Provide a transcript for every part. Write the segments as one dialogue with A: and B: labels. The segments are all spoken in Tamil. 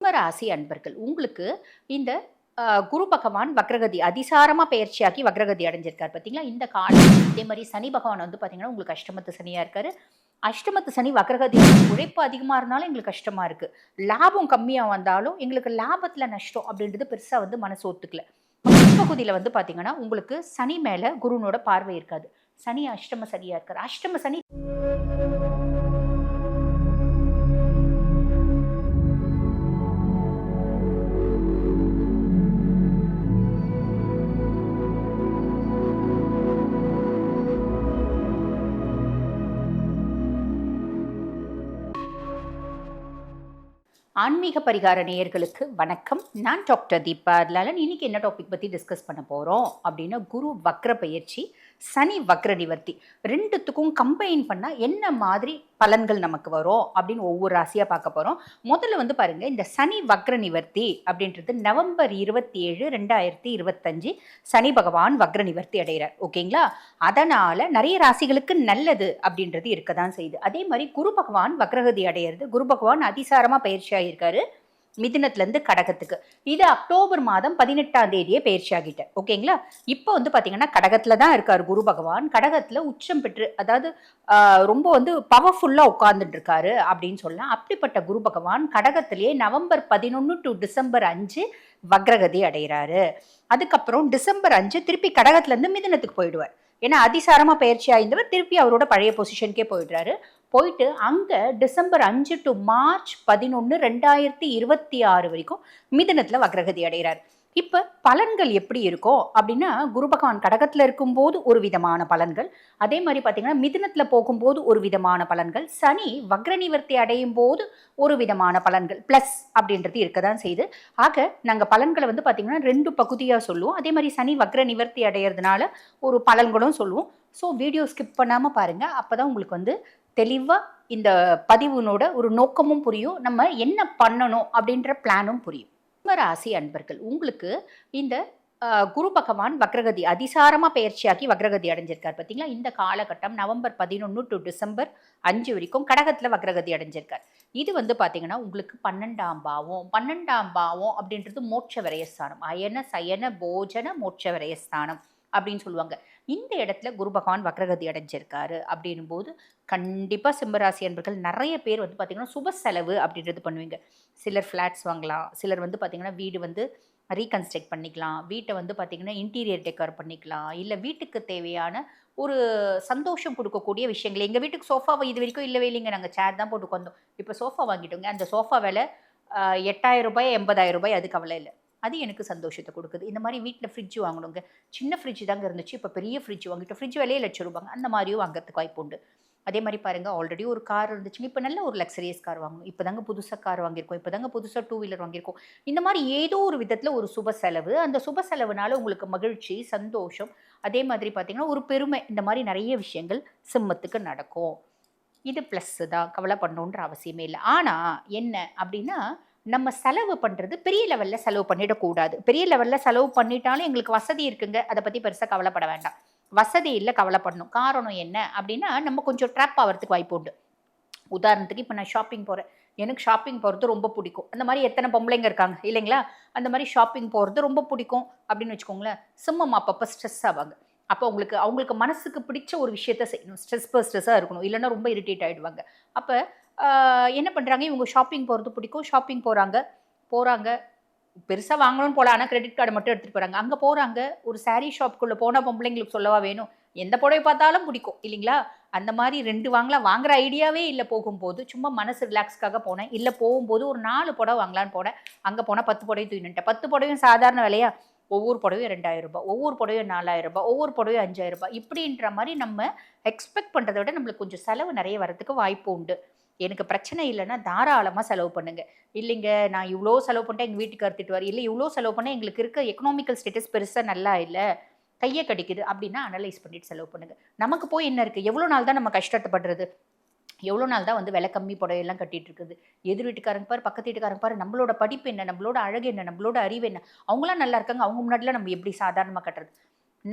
A: கும்பராசி அன்பர்கள் உங்களுக்கு இந்த குரு பகவான் வக்ரகதி அதிசாரமா பயிற்சியாக்கி வக்ரகதி அடைஞ்சிருக்காரு பார்த்தீங்களா இந்த காலம் இதே மாதிரி சனி பகவான் வந்து பார்த்தீங்கன்னா உங்களுக்கு அஷ்டமத்து சனியா இருக்காரு. அஷ்டமத்து சனி வக்ரகதி உழைப்பு அதிகமாக இருந்தாலும் எங்களுக்கு கஷ்டமா இருக்கு. லாபம் கம்மியாக வந்தாலும் எங்களுக்கு லாபத்தில் நஷ்டம் அப்படின்றது பெருசாக வந்து மனசு ஒத்துக்கல. பகுதியில் வந்து பார்த்தீங்கன்னா உங்களுக்கு சனி மேலே குருனோட பார்வை இருக்காது. சனி அஷ்டம சனியாக இருக்காரு. அஷ்டம சனி ஆன்மீக பரிகார நேயர்களுக்கு வணக்கம். நான் டாக்டர் தீபா அதனால இன்னைக்கு என்ன டாபிக் பற்றி டிஸ்கஸ் பண்ண போகிறோம் அப்படின்னா குரு வக்ர பயிற்சி சனி வக்ர நிவர்த்தி ரெண்டுத்துக்கும் கம்பைன் பண்ணால் என்ன மாதிரி பலன்கள் நமக்கு வரும் அப்படின்னு ஒவ்வொரு ராசியாக பார்க்க போகிறோம் முதல்ல வந்து பாருங்கள் இந்த சனி வக்ர நிவர்த்தி அப்படின்றது நவம்பர் இருபத்தி ஏழு ரெண்டாயிரத்தி இருபத்தஞ்சு சனி பகவான் வக்ர நிவர்த்தி அடைகிறார். ஓகேங்களா? அதனால் நிறைய ராசிகளுக்கு நல்லது அப்படின்றது இருக்க தான் செய்யுது. அதே மாதிரி குரு பகவான் வக்ரகதி அடையிறது குரு பகவான் அதிசாரமாக பயிற்சி ஆகியிருக்காரு மிதினத்துலேருந்து கடகத்துக்கு. இது அக்டோபர் மாதம் பதினெட்டாம் தேதியே பயிற்சி ஆகிட்டார் ஓகேங்களா இப்போ வந்து பார்த்தீங்கன்னா கடகத்தில் தான் இருக்கார் குரு பகவான். கடகத்தில் உச்சம் பெற்று அதாவது ரொம்ப வந்து பவர்ஃபுல்லாக உட்கார்ந்துட்டு இருக்காரு அப்படின்னு சொல்லலாம். அப்படிப்பட்ட குரு பகவான் கடகத்திலேயே நவம்பர் பதினொன்று டு டிசம்பர் அஞ்சு வக்ரகதி அடைகிறாரு. அதுக்கப்புறம் டிசம்பர் அஞ்சு திருப்பி கடகத்துலேருந்து மிதினத்துக்கு போயிடுவார். ஏன்னா அதிசாரமா பயிற்சி ஆயிருந்தவர் திருப்பி அவரோட பழைய பொசிஷனுக்கே போயிடுறாரு. போயிட்டு அங்கே டிசம்பர் அஞ்சு டு மார்ச் பதினொன்று ரெண்டாயிரத்தி இருபத்தி ஆறு வரைக்கும் மிதனத்தில் வக்ரகதி அடைகிறார். இப்போ பலன்கள் எப்படி இருக்கோ அப்படின்னா குரு பகவான் கடகத்தில் இருக்கும்போது ஒரு விதமான பலன்கள். அதே மாதிரி பார்த்தீங்கன்னா மிதினத்தில் போகும்போது ஒரு விதமான பலன்கள். சனி வக்ர நிவர்த்தி அடையும் போது ஒரு விதமான பலன்கள். ப்ளஸ் அப்படின்றது இருக்க தான் செய்யுது. ஆக நாங்கள் பலன்களை வந்து பார்த்திங்கன்னா ரெண்டு பகுதியாக சொல்லுவோம். அதே மாதிரி சனி வக்ர நிவர்த்தி அடையிறதுனால ஒரு பலன்களும் சொல்லுவோம். ஸோ வீடியோ ஸ்கிப் பண்ணாமல் பாருங்கள் அப்போ தான் உங்களுக்கு வந்து தெளிவாக இந்த பதிவுனோட ஒரு நோக்கமும் புரியும். நம்ம என்ன பண்ணணும் அப்படின்ற பிளானும் புரியும். ராசி அன்பர்கள் உங்களுக்கு இந்த குரு பகவான் வக்ரகதி அதிசாரமாக பயிற்சியாக்கி வக்ரகதி அடைஞ்சிருக்கார் பார்த்தீங்களா இந்த காலகட்டம் நவம்பர் பதினொன்று டு டிசம்பர் அஞ்சு வரைக்கும் கடகத்தில் வக்ரகதி அடைஞ்சிருக்கார். இது வந்து பார்த்தீங்கன்னா உங்களுக்கு பன்னெண்டாம் பாவம் பன்னெண்டாம் பாவம் அப்படின்றது மோட்ச விரயஸ்தானம். அயன சயன போஜன மோட்ச விரயஸ்தானம். அப்படின்னு சொல்லுவாங்க. இந்த இடத்துல குரு பகவான் வக்ரகதி அடைஞ்சிருக்காரு அப்படின்னும் போது கண்டிப்பாக சிம்மராசி அன்பர்கள் நிறைய பேர் வந்து பார்த்திங்கன்னா சுப செலவு அப்படின்றது பண்ணுவீங்க. சிலர் ஃப்ளாட்ஸ் வாங்கலாம் சிலர் வந்து பார்த்திங்கன்னா வீடு வந்து ரீகன்ஸ்ட்ரக்ட் பண்ணிக்கலாம் வீட்டை வந்து பார்த்திங்கன்னா இன்டீரியர் டெக்கர் பண்ணிக்கலாம் இல்லை வீட்டுக்கு தேவையான ஒரு சந்தோஷம் கொடுக்கக்கூடிய விஷயங்கள். எங்கள் வீட்டுக்கு சோஃபாவை இது வரைக்கும் இல்லவே இல்லைங்க. நாங்கள் சேர் தான் போட்டு உட்காந்தோம் இப்போ சோஃபா வாங்கிட்டோங்க. அந்த சோஃபா விலை எட்டாயிரம் ரூபாய் எண்பதாயிரம் ரூபாய் அது கவலை இல்லை. அது எனக்கு சந்தோஷத்தை கொடுக்குது. இந்த மாதிரி வீட்டில் ஃப்ரிட்ஜ் வாங்கணுங்க. சின்ன ஃப்ரிட்ஜ் தாங்க இருந்துச்சு. இப்போ பெரிய ஃப்ரிட்ஜ் வாங்கிட்டோம். ஃப்ரிட்ஜ் விலையே லட்சம் ரூபாங்க. அந்த மாதிரியும் வாங்குறதுக்கு வாய்ப்பு உண்டு. அதே மாதிரி பாருங்கள் ஆல்ரெடி ஒரு கார் இருந்துச்சுங்க. இப்போ நல்ல ஒரு லக்ஸரியஸ் கார் வாங்கணும். இப்போ தாங்க புதுசாக கார் வாங்கியிருக்கோம். இப்போ தாங்க புதுசாக டூ வீலர் வாங்கியிருக்கோம். இந்த மாதிரி ஏதோ ஒரு விதத்தில் ஒரு சுப செலவு. அந்த சுப செலவுனால உங்களுக்கு மகிழ்ச்சி சந்தோஷம். அதே மாதிரி பார்த்தீங்கன்னா ஒரு பெருமை. இந்த மாதிரி நிறைய விஷயங்கள் சிம்மத்துக்கு நடக்கும். இது ப்ளஸ்ஸு தான். கவலை பண்ணணுன்ற அவசியமே இல்லை. ஆனால் என்ன அப்படின்னா நம்ம செலவு பண்ணுறது பெரிய லெவலில் செலவு பண்ணிடக்கூடாது. பெரிய லெவலில் செலவு பண்ணிட்டாலும் எங்களுக்கு வசதி இருக்குங்க. அதை பற்றி பெருசாக கவலைப்பட வேண்டாம். வசதி இல்லை கவலைப்படணும். காரணம் என்ன அப்படின்னா நம்ம கொஞ்சம் ட்ராப் ஆகிறதுக்கு வாய்ப்பு உண்டு. உதாரணத்துக்கு இப்போ நான் ஷாப்பிங் போகிறேன் எனக்கு ஷாப்பிங் போகிறது ரொம்ப பிடிக்கும். அந்த மாதிரி எத்தனை பொம்பளைங்க இருக்காங்க இல்லைங்களா? அந்த மாதிரி ஷாப்பிங் போகிறது ரொம்ப பிடிக்கும் அப்படின்னு வச்சுக்கோங்களேன். சிம்மம் அப்பப்போ ஸ்ட்ரெஸ் ஆவாங்க. அப்போ உங்களுக்கு அவங்களுக்கு மனசுக்கு பிடிச்ச ஒரு விஷயத்த செய்யணும். ஸ்ட்ரெஸ் ஸ்ட்ரெஸ்ஸாக இருக்கணும். இல்லைன்னா ரொம்ப இரிட்டேட் ஆகிடுவாங்க அப்போ என்ன பண்ணுறாங்க இவங்க ஷாப்பிங் போகிறது பிடிக்கும். ஷாப்பிங் போகிறாங்க போகிறாங்க பெருசாக வாங்கணும்னு போகலாம் ஆனால் கிரெடிட் கார்டு மட்டும் எடுத்துகிட்டு போகிறாங்க அங்கே போகிறாங்க ஒரு saree ஷாப்புக்குள்ளே போனால் பொம்பளைங்களுக்கு சொல்லவா வேணும்? எந்த புடவை பார்த்தாலும் பிடிக்கும் இல்லைங்களா? அந்த மாதிரி ரெண்டு வாங்கலாம். வாங்குற ஐடியாவே இல்லை போகும்போது. சும்மா மனசு ரிலாக்ஸ்க்காக போனேன். இல்லை போகும்போது ஒரு நாலு புடவை வாங்கலான்னு போனேன். அங்கே போனால் பத்து புடவை தூக்கிட்டேன் பத்து புடவையும் சாதாரண விலையா? ஒவ்வொரு புடவையும் ரெண்டாயிரம் ரூபாய். ஒவ்வொரு புடவையும் நாலாயிரம் ரூபாய். ஒவ்வொரு புடவையும் அஞ்சாயிரம் ரூபாய். இப்படின்ற மாதிரி நம்ம எக்ஸ்பெக்ட் பண்ணுறதை விட நம்மளுக்கு கொஞ்சம் செலவு நிறைய வரதுக்கு வாய்ப்பு உண்டு. எனக்கு பிரச்சனை இல்லைன்னா தாராளமாக செலவு பண்ணுங்க. இல்லைங்க நான் இவ்வளோ செலவு பண்ணிட்டேன் எங்கள் வீட்டுக்கு திட்டுவார். இல்லை இவ்வளோ செலவு பண்ணால் எங்களுக்கு இருக்க எக்கனாமிக்கல் ஸ்டேட்டஸ் பெருசாக நல்லா இல்லை. கையை கடிக்குது அப்படின்னா அனலைஸ் பண்ணிட்டு செலவு பண்ணுங்க. நமக்கு போய் என்ன இருக்குது எவ்வளோ நாள் தான் நம்ம கஷ்டப்படுறது எவ்வளோ நாள் தான் வந்து விலை கம்மி புடவையெல்லாம் கட்டிட்டு இருக்குது? எதிர் வீட்டுக்காரங்க பாரு பக்கத்து வீட்டுக்காரங்க பாரு நம்மளோட படிப்பு என்ன? நம்மளோட அழகு என்ன? நம்மளோட அறிவு என்ன? அவங்களாம் நல்லா இருக்காங்க. அவங்க முன்னாடிலாம் நம்ம எப்படி சாதாரணமாக கட்டுறது?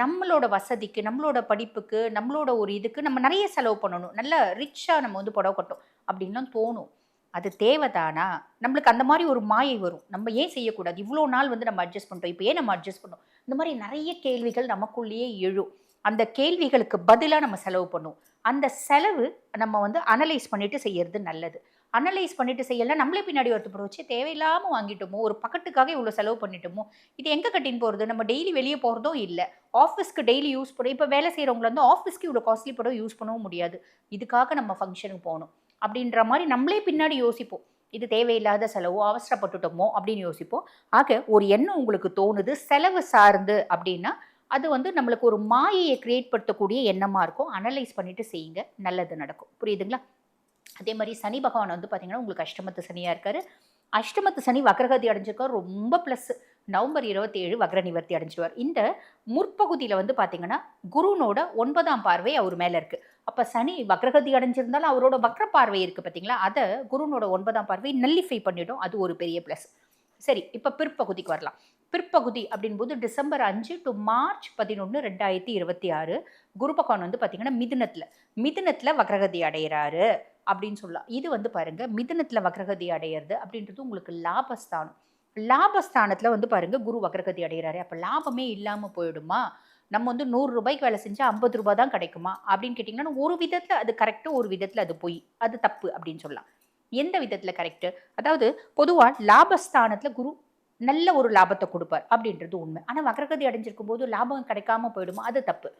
A: நம்மளோட வசதிக்கு நம்மளோட படிப்புக்கு நம்மளோட ஒரு இதுக்கு நம்ம நிறைய செலவு பண்ணணும். நல்ல ரிச்சாக நம்ம வந்து புடவை கட்டும் அப்படின்லாம் தோணும். அது தேவைதானா? நம்மளுக்கு அந்த மாதிரி ஒரு மாயை வரும். நம்ம ஏன் செய்யக்கூடாது? இவ்வளோ நாள் வந்து நம்ம அட்ஜஸ்ட் பண்ணிட்டோம். இப்போ ஏன் நம்ம அட்ஜஸ்ட் பண்ணோம்? இந்த மாதிரி நிறைய கேள்விகள் நமக்குள்ளேயே எழும். அந்த கேள்விகளுக்கு பதிலாக நம்ம செலவு பண்ணுவோம் அந்த செலவு நம்ம வந்து அனலைஸ் பண்ணிட்டு செய்யறது நல்லது. அனலைஸ் பண்ணிட்டு செய்யலாம் நம்மளே பின்னாடி ஒருத்தர் வச்சு தேவையில்லாமல் வாங்கிட்டோமோ ஒரு பக்கத்துக்காக இவ்வளோ செலவு பண்ணிட்டோமோ இது எங்கே கட்டின்னு போகிறது நம்ம டெய்லி வெளியே போகிறதும் இல்லை. ஆஃபீஸ்க்கு டெய்லி யூஸ் பண்ண இப்போ வேலை செய்கிறவங்கள வந்து ஆஃபீஸ்க்கு இவ்வளோ காஸ்ட்லி படம் யூஸ் பண்ணவும் முடியாது. இதுக்காக நம்ம ஃபங்க்ஷனுக்கு போகணும். அப்படின்ற மாதிரி நம்மளே பின்னாடி யோசிப்போம். இது தேவையில்லாத செலவோ அவசரப்பட்டுட்டோமோ அப்படின்னு யோசிப்போம். ஆக ஒரு எண்ணம் உங்களுக்கு தோணுது செலவு சார்ந்து அப்படின்னா அது வந்து நம்மளுக்கு ஒரு மாயையை கிரியேட் படுத்தக்கூடிய எண்ணமாக இருக்கும். அனலைஸ் பண்ணிட்டு செய்யுங்க. நல்லது நடக்கும். புரியுதுங்களா? அதே மாதிரி சனி பகவான் வந்து பார்த்தீங்கன்னா உங்களுக்கு அஷ்டமத்து சனியாக இருக்காரு. அஷ்டமத்து சனி வக்ரகதி அடைஞ்சிருக்கார். ரொம்ப ப்ளஸ் நவம்பர் இருபத்தி ஏழு வக்ர நிவர்த்தி அடைஞ்சிருவார். இந்த முற்பகுதியில் வந்து பார்த்தீங்கன்னா குருனோட ஒன்பதாம் பார்வை அவர் மேலே இருக்குது அப்போ சனி வக்ரகதி அடைஞ்சிருந்தாலும் அவரோட வக்ர பார்வை இருக்குது பார்த்தீங்களா அதை குருனோட ஒன்பதாம் பார்வை நல்லிஃபை பண்ணிடும். அது ஒரு பெரிய ப்ளஸ் சரி இப்போ பிற்பகுதிக்கு வரலாம். பிற்பகுதி அப்படின்போது டிசம்பர் அஞ்சு டு மார்ச் பதினொன்று ரெண்டாயிரத்தி இருபத்தி ஆறு குரு பகவான் வந்து பார்த்தீங்கன்னா மிதுனத்தில். மிதுனத்தில் வக்ரகதி அடைகிறாரு அப்படின்னு சொல்லலாம். இது வந்து பாருங்க மிதனத்தில் வக்ரகதி அடையிறது அப்படின்றது உங்களுக்கு லாபஸ்தானம். லாபஸ்தானத்தில் வந்து பாருங்க குரு வக்ரகதி அடைகிறாரு அப்போ லாபமே இல்லாமல் போயிடுமா? நம்ம வந்து நூறு ரூபாய்க்கு வேலை செஞ்சால் ஐம்பது ரூபாய் தான் கிடைக்குமா? அப்படின்னு கேட்டிங்கன்னா ஒரு விதத்தில் அது கரெக்டாக ஒரு விதத்தில் அது பொய். அது தப்பு அப்படின்னு சொல்லலாம். எந்த விதத்தில் கரெக்டு அதாவது பொதுவாக லாபஸ்தானத்தில் குரு நல்ல ஒரு லாபத்தை கொடுப்பார் அப்படின்றது உண்மை. ஆனால் வக்ரகதி அடைஞ்சிருக்கும் போது லாபம் கிடைக்காம போயிடுமா? அது தப்பு.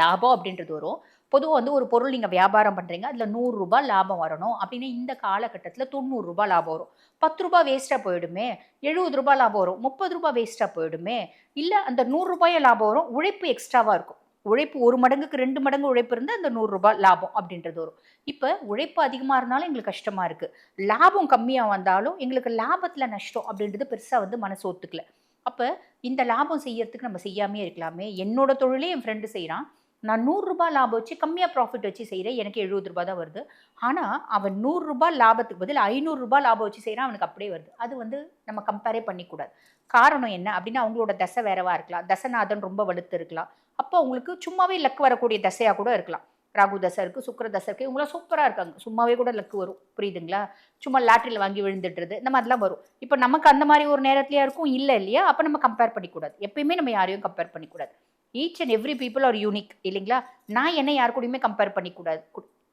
A: லாபம் அப்படின்றது வரும். பொதுவாக வந்து ஒரு பொருள் நீங்கள் வியாபாரம் பண்ணுறீங்க அதில் நூறுரூபா லாபம் வரணும் அப்படின்னா இந்த காலகட்டத்தில் தொண்ணூறுரூபா லாபம் வரும். பத்து ரூபா வேஸ்ட்டாக போயிடுமே எழுபது ரூபா லாபம் வரும் முப்பது ரூபா வேஸ்ட்டாக போயிடுமே இல்லை அந்த நூறுரூபாயை லாபம் வரும் உழைப்பு எக்ஸ்ட்ராவாக இருக்கும். உழைப்பு ஒரு மடங்குக்கு ரெண்டு மடங்கு உழைப்பு இருந்தால் அந்த நூறுரூபா லாபம் அப்படின்றது வரும். இப்போ உழைப்பு அதிகமாக இருந்தாலும் எங்களுக்கு கஷ்டமாக இருக்குது லாபம் கம்மியாக வந்தாலும் எங்களுக்கு லாபத்தில் நஷ்டம் அப்படின்றது பெருசாக வந்து மனசு ஒத்துக்கல. அப்போ இந்த லாபம் செய்யறதுக்கு நம்ம செய்யாமே இருக்கலாமே. என்னோட தொழிலே என் ஃப்ரெண்டு செய்கிறான் நான் நூறுரூபா லாபம் வச்சு கம்மியாக ப்ராஃபிட் வச்சு செய்கிறேன் எனக்கு எழுபது ரூபா தான் வருது. ஆனால் அவன் நூறுரூபா லாபத்துக்கு பதில் ஐநூறுரூபா லாபம் வச்சு செய்கிறான் அவனுக்கு அப்படியே வருது. அது வந்து நம்ம கம்பேரே பண்ணிக்கூடாது. காரணம் என்ன அப்படின்னா அவங்களோட தசை வேறவா இருக்கலாம். தசநாதன் ரொம்ப வலுத்து இருக்கலாம். அப்போ அவங்களுக்கு சும்மாவே லக் வரக்கூடிய தசையாக கூட இருக்கலாம். ராகு தசை இருக்குது சுக்கர தசை இருக்குது இவங்களாம் சூப்பராக இருக்காங்க. சும்மாவே கூட லக்கு வரும். புரியுதுங்களா? சும்மா லாட்ரியில் வாங்கி விழுந்துடுறது. இந்த மாதிரிலாம் வரும். இப்போ நமக்கு அந்த மாதிரி ஒரு நேரத்துலையா இருக்கும்? இல்லை இல்லையா? அப்போ நம்ம கம்பேர் பண்ணிக்கூடாது. எப்பயுமே நம்ம யாரையும் compare பண்ணிக்கூடாது. Each and every people are unique இல்லைங்களா? நான் என்ன யார் கூடயுமே கம்பேர் பண்ணிக்கூடாது.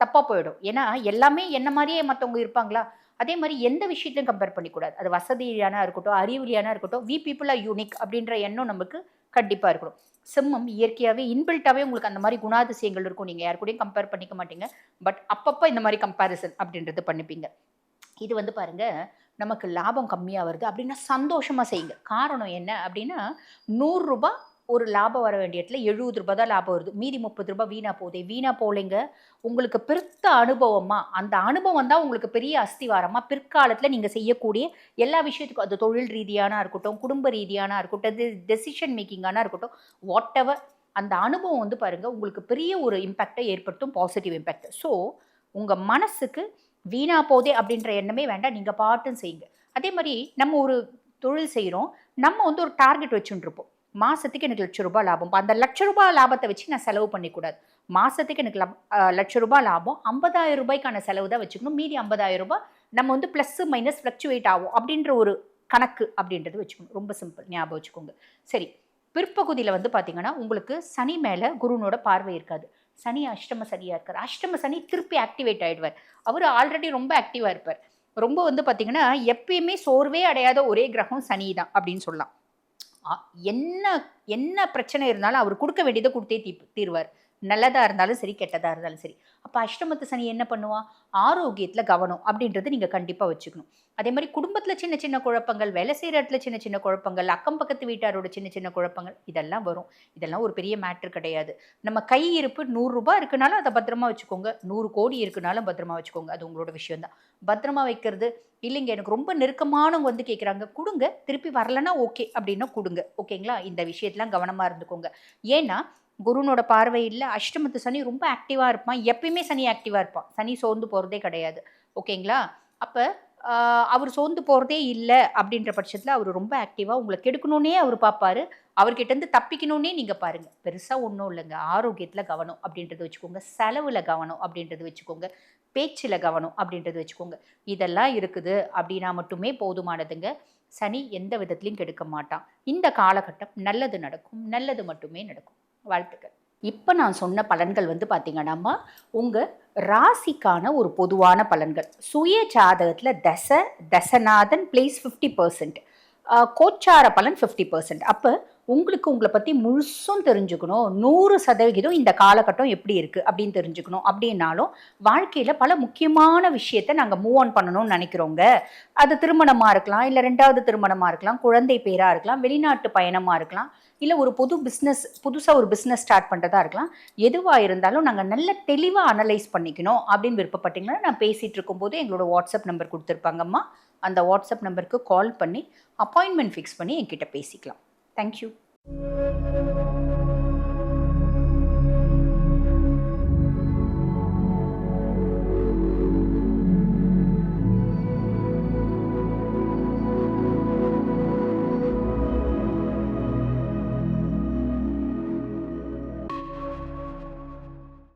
A: தப்பாக போயிடும். ஏன்னா எல்லாமே என்ன மாதிரியே மற்றவங்க இருப்பாங்களா? அதே மாதிரி எந்த விஷயத்தையும் கம்பேர் பண்ணிக்கூடாது. அது வசதியான இருக்கட்டும் அறிவுலியானா இருக்கட்டும் வி பீப்புள் ஆர் யூனிக் அப்படின்ற எண்ணம் நமக்கு கண்டிப்பாக இருக்கணும். சிம்மம் இயற்கையாகவே இன்பில்ட்டாகவே உங்களுக்கு அந்த மாதிரி குணாதிசயங்கள் இருக்கும். நீங்கள் யார் கூடயும் கம்பேர் பண்ணிக்க மாட்டீங்க. பட் அப்பப்போ இந்த மாதிரி கம்பேரிசன் அப்படின்றது பண்ணிப்பீங்க இது வந்து பாருங்க நமக்கு லாபம் கம்மியாக வருது அப்படின்னா சந்தோஷமாக செய்யுங்க. காரணம் என்ன அப்படின்னா நூறுரூபா ஒரு லாபம் வர வேண்டிய இடத்துல எழுபது ரூபாய் தான் லாபம் வருது. மீதி முப்பது ரூபாய் வீணாக போகுது. வீணாக போகலைங்க. உங்களுக்கு பெருத்த அனுபவமாக அந்த அனுபவம் தான் உங்களுக்கு பெரிய அஸ்திவாரமாக பிற்காலத்தில் நீங்கள் செய்யக்கூடிய எல்லா விஷயத்துக்கும் அது தொழில் ரீதியானா இருக்கட்டும் குடும்ப ரீதியானா இருக்கட்டும் டெசிஷன் மேக்கிங்கானா இருக்கட்டும் வாட் எவர் அந்த அனுபவம் வந்து பாருங்கள் உங்களுக்கு பெரிய ஒரு இம்பேக்டை ஏற்படுத்தும் பாசிட்டிவ் இம்பேக்ட் ஸோ உங்கள் மனசுக்கு வீணா போதே அப்படின்ற எண்ணமே வேண்டாம். நீங்கள் பாட்டும் செய்யுங்க. அதே மாதிரி நம்ம ஒரு தொழில் செய்கிறோம் நம்ம வந்து ஒரு டார்கெட் வச்சுட்டுருப்போம் மாதத்துக்கு எனக்கு லட்ச ரூபாய் லாபம். அந்த லட்ச ரூபாய் லாபத்தை வச்சு நான் செலவு பண்ணிக்கூடாது. மாதத்துக்கு எனக்கு லப்- லட்ச ரூபாய் லாபம். ஐம்பதாயிரம் ரூபாய்க்கான செலவு தான் வச்சுக்கணும். மீதி ஐம்பதாயிரம் ரூபாய் நம்ம வந்து ப்ளஸ் மைனஸ் ஃப்ளக்சுவேட் ஆகும் அப்படின்ற ஒரு கணக்கு அப்படின்றது வச்சுக்கணும். ரொம்ப சிம்பிள் ஞாபகம் வச்சுக்கோங்க. சரி. பிற்பகுதியில் வந்து பார்த்தீங்கன்னா உங்களுக்கு சனி மேலே குருனோட பார்வை இருக்காது. சனி அஷ்டம சனியாக இருக்கார். அஷ்டம சனி திருப்பி ஆக்டிவேட் ஆகிடுவார் அவர் ஆல்ரெடி ரொம்ப ஆக்டிவாக இருப்பார். ரொம்ப வந்து பார்த்தீங்கன்னா எப்பயுமே சோர்வே அடையாத ஒரே கிரகம் சனி தான் அப்படின்னு சொல்லலாம். என்ன என்ன பிரச்சனை இருந்தாலும் அவர் கொடுக்க வேண்டியதை கொடுத்தே தீ தீர்வார். நல்லதாக இருந்தாலும் சரி கெட்டதாக இருந்தாலும் சரி. அப்போ அஷ்டமத்து சனி என்ன பண்ணுவான் ஆரோக்கியத்தில் கவனம் அப்படின்றது நீங்கள் கண்டிப்பாக வச்சுக்கணும். அதே மாதிரி குடும்பத்தில் சின்ன சின்ன குழப்பங்கள் வேலை செய்கிற இடத்துல சின்ன சின்ன குழப்பங்கள் அக்கம் பக்கத்து வீட்டாரோட சின்ன சின்ன குழப்பங்கள் இதெல்லாம் வரும். இதெல்லாம் ஒரு பெரிய மேட்ரு கிடையாது. நம்ம கை இருப்பு நூறுரூபா இருக்குனாலும் அதை பத்திரமா வச்சுக்கோங்க. நூறு கோடி இருக்குனாலும் பத்திரமா வச்சுக்கோங்க. அது உங்களோட விஷயம் தான். பத்திரமா வைக்கிறது இல்லைங்க எனக்கு ரொம்ப நெருக்கமானவங்க வந்து கேட்குறாங்க கொடுங்க திருப்பி வரலன்னா ஓகே அப்படின்னா கொடுங்க. ஓகேங்களா? இந்த விஷயத்தெலாம் கவனமாக இருந்துக்கோங்க. ஏன்னா குருனோட பார்வையில் அஷ்டமத்து சனி ரொம்ப ஆக்டிவாக இருப்பான். எப்பயுமே சனி ஆக்டிவாக இருப்பான். சனி சோர்ந்து போகிறதே கிடையாது. ஓகேங்களா? அப்போ அவர் சோர்ந்து போகிறதே இல்லை அப்படின்ற பட்சத்தில் அவர் ரொம்ப ஆக்டிவாக உங்களை கெடுக்கணுன்னே அவர் பார்ப்பாரு அவர்கிட்டருந்து தப்பிக்கணுன்னே நீங்கள் பாருங்கள் பெருசாக ஒன்றும் இல்லைங்க. ஆரோக்கியத்தில் கவனம் அப்படின்றது வச்சுக்கோங்க. செலவில் கவனம் அப்படின்றது வச்சுக்கோங்க. பேச்சில் கவனம் அப்படின்றது வச்சுக்கோங்க. இதெல்லாம் இருக்குது அப்படின்னா மட்டுமே போதுமானதுங்க. சனி எந்த விதத்துலையும் கெடுக்க மாட்டான். இந்த காலகட்டம் நல்லது நடக்கும். நல்லது மட்டுமே நடக்கும். வாழ்த்துக்கள். இப்போ நான் சொன்ன பலன்கள் வந்து பார்த்தீங்கன்னா உங்கள் ராசிக்கான ஒரு பொதுவான பலன்கள். சுய ஜாதகத்தில் தச தசநாதன் பிளேஸ் ஃபிஃப்டி பர்சன்ட் கோச்சார பலன் ஃபிஃப்டி பர்சன்ட் அப்போ உங்களுக்கு உங்களை பற்றி முழுசும் தெரிஞ்சுக்கணும். நூறு சதவிகிதம் இந்த காலகட்டம் எப்படி இருக்குது அப்படின்னு தெரிஞ்சுக்கணும். அப்படின்னாலும் வாழ்க்கையில் பல முக்கியமான விஷயத்தை நாங்கள் மூவ் ஆன் பண்ணணும்னு நினைக்கிறோங்க அது திருமணமாக இருக்கலாம் இல்லை ரெண்டாவது திருமணமாக இருக்கலாம் குழந்தை பேராக இருக்கலாம் வெளிநாட்டு பயணமாக இருக்கலாம் இல்லை ஒரு புது பிஸ்னஸ் புதுசாக ஒரு பிஸ்னஸ் ஸ்டார்ட் பண்ணுறதா இருக்கலாம். எதுவாக இருந்தாலும் நாங்கள் நல்ல தெளிவாக அனலைஸ் பண்ணிக்கணும் அப்படின்னு விருப்பப்பட்டீங்கன்னா நான் பேசிகிட்டு இருக்கும்போது எங்களோட வாட்ஸ்அப் நம்பர் கொடுத்துருப்பாங்கம்மா அந்த வாட்ஸ்அப் நம்பருக்கு கால் பண்ணி அப்பாயின்மெண்ட் ஃபிக்ஸ் பண்ணி என்கிட்ட பேசிக்கலாம். தேங்க்யூ